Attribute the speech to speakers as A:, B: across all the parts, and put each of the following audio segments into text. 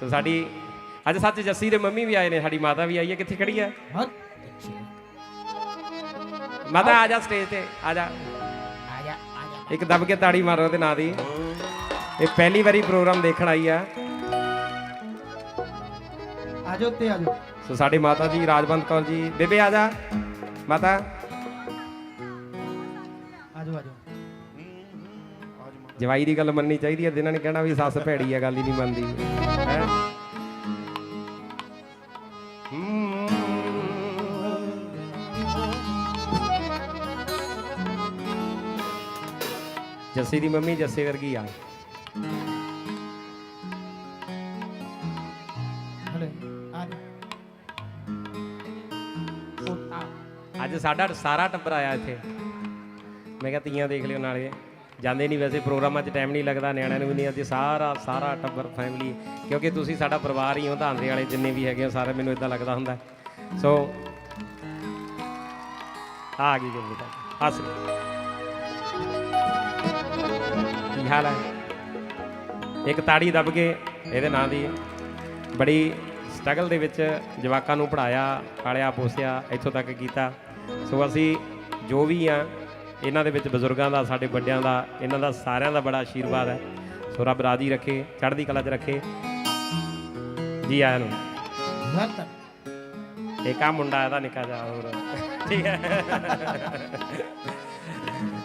A: ਸੋ ਸਾਡੀ ਅੱਜ ਸੱਚ ਜੱਸੀ ਦੇ ਮੰਮੀ ਵੀ ਆਏ ਨੇ ਸਾਡੀ ਮਾਤਾ ਵੀ ਆਈ ਹੈ ਕਿੱਥੇ ਖੜੀ ਹੈ? ਮਾਤਾ ਆ ਜਾ ਸਟੇਜ ਤੇ ਆ ਜਾ।
B: ਆ ਜਾ ਆ ਜਾ।
A: ਇੱਕ ਦਬ ਕੇ ਤਾੜੀ ਮਾਰੋ ਉਹਦੇ ਨਾਂ ਦੀ। ਇਹ ਪਹਿਲੀ ਵਾਰੀ ਪ੍ਰੋਗਰਾਮ ਦੇਖਣ ਆਈ ਆ।
B: ਆ ਜਾਓ ਤੇ ਆ ਜਾਓ।
A: ਸੋ ਸਾਡੇ ਮਾਤਾ ਜੀ ਰਾਜਵੰਤ ਕੌਰ ਜੀ। ਬੇਬੇ ਆ ਜਾ। ਮਾਤਾ। ਜਵਾਈ ਦੀ ਗੱਲ ਮੰਨਣੀ ਚਾਹੀਦੀ ਹੈ ਜਿਨ੍ਹਾਂ ਨੇ ਕਹਿਣਾ ਵੀ ਸੱਸ ਭੈੜੀ ਆ ਗੱਲ ਹੀ ਨਹੀਂ ਮੰਨਦੀ। ਹੈ? ਜੱਸੀ ਦੀ ਮੰਮੀ ਜੱਸੇ ਵਰਗੀ ਆ। ਅੱਜ ਸਾਡਾ ਸਾਰਾ ਟੱਬਰ ਆਇਆ ਇੱਥੇ। ਮੈਂ ਕਿਹਾ ਤੀਆਂ ਦੇਖ ਲਿਓ ਨਾਲੇ। ਜਾਂਦੇ ਨਹੀਂ ਵੈਸੇ, ਪ੍ਰੋਗਰਾਮਾਂ 'ਚ ਟਾਈਮ ਨਹੀਂ ਲੱਗਦਾ, ਨਿਆਣਿਆਂ ਨੂੰ ਵੀ ਨਹੀਂ, ਅੱਜ ਸਾਰਾ ਸਾਰਾ ਟੱਬਰ ਫੈਮਿਲੀ ਕਿਉਂਕਿ ਤੁਸੀਂ ਸਾਡਾ ਪਰਿਵਾਰ ਹੀ ਹੋ, ਧਾਂਦੇ ਵਾਲੇ ਜਿੰਨੇ ਵੀ ਹੈਗੇ ਆ, ਸਾਰੇ ਮੈਨੂੰ ਇਦਾਂ ਲੱਗਦਾ ਹੁੰਦਾ। ਸੋ ਆ ਗਈ ਜੀ ਬੇਟਾ ਹੱਸ ਕੀ ਹਾਲ ਹੈ? ਇੱਕ ਤਾੜੀ ਦੱਬ ਕੇ, ਇਹਦੇ ਨਾਂ ਦੀ। ਬੜੀ ਸਟਰਗਲ ਦੇ ਵਿੱਚ ਜਵਾਕਾਂ ਨੂੰ ਪੜਾਇਆ ਪਾਲਿਆ, ਪੋਸਿਆ, ਇੱਥੋਂ ਤੱਕ ਕੀਤਾ। ਸੋ ਅਸੀਂ ਜੋ ਵੀ ਆ ਇਹਨਾਂ ਦੇ ਵਿੱਚ ਬਜ਼ੁਰਗਾਂ ਦਾ, ਸਾਡੇ ਵੱਡਿਆਂ ਦਾ, ਇਹਨਾਂ ਦਾ ਸਾਰਿਆਂ ਦਾ ਬੜਾ ਆਸ਼ੀਰਵਾਦ ਹੈ। ਸੋ ਰੱਬ ਰਾਜੀ ਰੱਖੇ, ਚੜ੍ਹਦੀ ਕਲਾ 'ਚ ਰੱਖੇ। ਜੀ ਆਇਆਂ ਨੂੰ।
B: ਹੱਥ
A: ਇੱਕ ਆ ਮੁੰਡਾ ਇਹਦਾ ਨਿੱਕਾ ਜਿਹਾ ਹੋਰ। ਠੀਕ ਹੈ।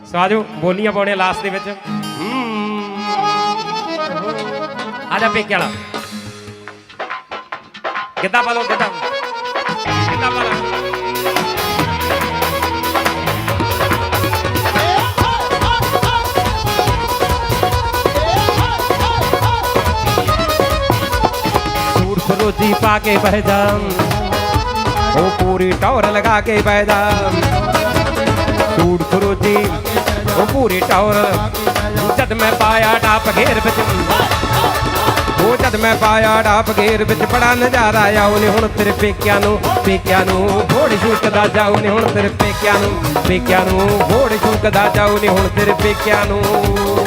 A: ਸੋ ਆਜੋ, ਬੋਲੀਆਂ ਪਾਉਣੇ ਲਾਸਟ ਦੇ ਵਿੱਚ। ਆ ਜਾ ਪੇਕੇ ਵਾਲਾ। ਕਿੱਦਾਂ ਪਾ ਲਓ ਕਿੱਦਾਂ ਕਿੱਦਾਂ ਪਾ ਲਓ। फरोजी पा के बह जा वो पूरी टौर लगा के बह जा सूट फरोजी वो पूरी टौर जद मैं पाया डाप घेर बिच ਉਹ ਜਦ ਮੈਂ ਪਾਇਆ ਡਾਪ ਘੇਰ ਵਿੱਚ ਬੜਾ ਨਜ਼ਾਰਾ ਆਇਆ ਉਹਨੇ ਹੁਣ ਤੇਰੇ ਪੇਕਿਆਂ ਨੂੰ ਪੇਕਿਆਂ ਨੂੰ ਘੋੜ ਛੁੱਟਦਾ ਜਾਉ ਨੇ ਹੁਣ ਤੇਰੇ ਪੇਕਿਆਂ ਨੂੰ ਪੇਕਿਆਂ ਨੂੰ ਘੋੜ ਛੁੱਟਦਾ ਜਾਉ ਨੇ ਹੁਣ ਤੇਰੇ ਪੇਕਿਆਂ ਨੂੰ
C: ਨੀ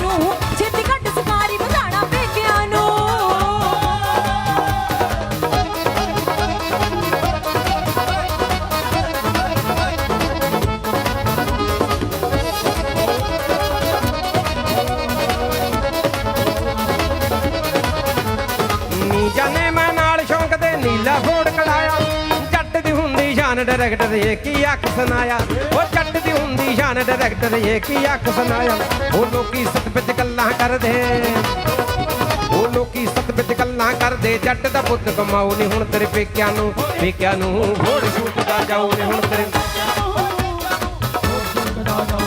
C: ਨੂੰ
A: ਸ਼ਾਨ ਡਾਇਰੈਕਟਰ ਇਹ ਕੀ ਅੱਖ ਸੁਨਾਇਆ ਉਹ ਜੱਟ ਦੀ ਹੁੰਦੀ ਸ਼ਾਨ ਡਾਇਰੈਕਟਰ ਇਹ ਕੀ ਅੱਖ ਸੁਨਾਇਆ ਉਹ ਲੋਕੀ ਸਤਪਿਤ ਵਿੱਚ ਗੱਲਾਂ ਕਰਦੇ। ਉਹ ਲੋਕੀ ਸਤ ਗੱਲਾਂ ਕਰਦੇ। ਜੱਟ ਦਾ ਪੁੱਤ ਕਮਾਉ ਨਹੀਂ ਹੁਣ ਤੇਰੇ ਪੇਕਿਆਂ ਨੂੰ। ਪੇਕਿਆਂ ਨੂੰ ਘੋੜ ਛੁੱਟਦਾ ਜਾਉ ਨਹੀਂ ਹੁਣ ਤੇਰੇ
C: ਜਦ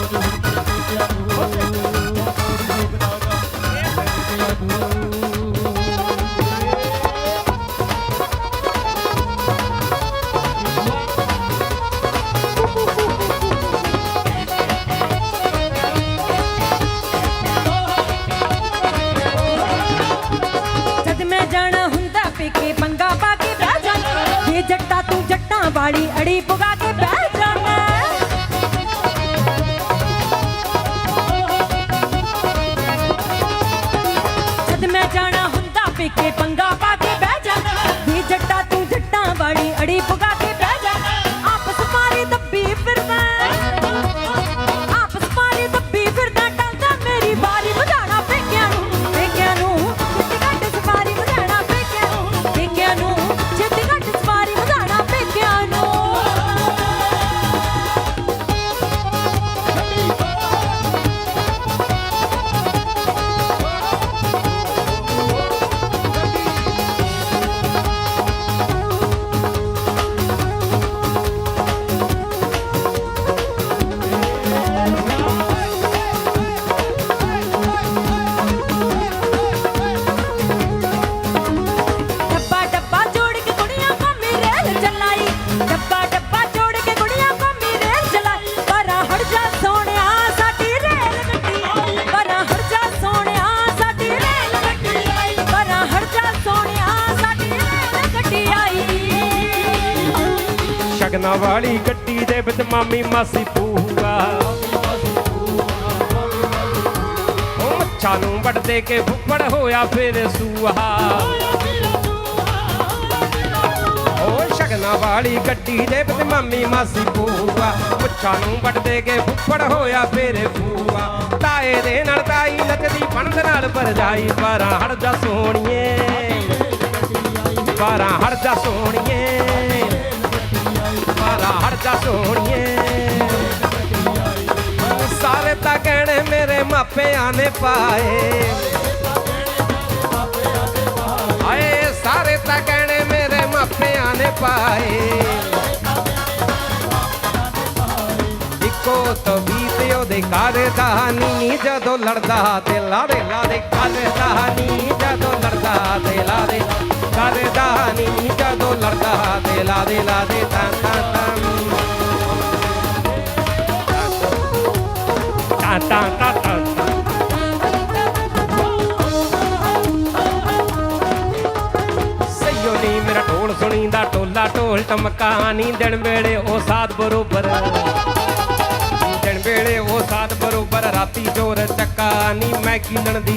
C: ਜੱਟਾਂ ਅੜੀ ਪੁਗਾ ਕੇ ਬਹਿ ਜਾਣਾ ਜਦ ਮੈਂ ਜਾਣਾ ਹੁੰਦਾ ਪੇਕੇ ਪੰਗਾ ਪਾ
A: ਸ਼ਗਨਾਂ ਵਾਲੀ ਗੱਡੀ ਦੇ ਵਿੱਚ ਮਾਮੀ ਮਾਸੀ ਪੂਆ ਉਹ ਮੱਛਾਂ ਨੂੰ ਵੱਢਦੇ ਕੇ ਫੁੱਫੜ ਹੋਇਆ ਫਿਰ ਸੂਆ ਉਹ ਸ਼ਗਨਾਂ ਵਾਲੀ ਗੱਡੀ ਦੇ ਵਿੱਚ ਮਾਮੀ ਮਾਸੀ ਪੂਆ ਮੁੱਛਾਂ ਨੂੰ ਵੱਢਦੇ ਕੇ ਫੁੱਫੜ ਹੋਇਆ ਫੇਰੇ ਫੂਆ ਤਾਏ ਦੇ ਨਾਲ ਤਾਈ ਨੱਚਦੀ ਪਣਦ ਨਾਲ ਭਰਜਾਈ, ਬਾਰਾਂ ਹੜ ਜਾ ਸੋਣੀਏ ਬਾਰਾਂ ਹੜ ਜਾ ਸੋਣੀਏ ਬਾਰਾਂ ਹੜ ਸੋਣੀਏ ਸਾਰੇ ਤਾਂ ਕਹਿਣੇ ਮੇਰੇ ਮਾਪਿਆਂ ਨੇ ਪਾਏ। ਆਏ ਸਾਰੇ ਤਾਂ ਕਹਿਣੇ ਮੇਰੇ ਮਾਪਿਆਂ ਨੇ ਪਾਏ। ਇੱਕੋ ਤਵੀਤ ਉਹਦੇ ਕਰਦਾ ਨੀ ਜਦੋਂ ਲੜਦਾ ਤੇ ਲਾਦੇ ਲਾਦੇ ਕਰਦਾ ਨੀ ਜਦੋਂ ਲੜਦਾ ਤੇ ਲਾਦੇ ਕਰਦਾ ਨੀ ਜਦੋਂ ਲੜਦਾ ਤੇ ਲਾਦੇ ਲਾਦੇ ਤਾਂ ਤਾਂ ਤਾਂ ਮੇਰਾ ਢੋਲ ਸੁਣੀਂਦਾ, ਢੋਲਾ ਢੋਲ ਟਮਕਾ ਨੀ ਦਿਨ ਵੇਲੇ ਉਹ ਸਾਧ ਬਰੋਬਰ। ਦਿਨ ਵੇਲੇ ਉਹ ਸਾਧ ਬਰੋਬਰ, ਰਾਤੀ ਜੋਰ ਚੱਕਾ, ਨੀ ਮੈਂ ਕੀਲਣ ਦੀ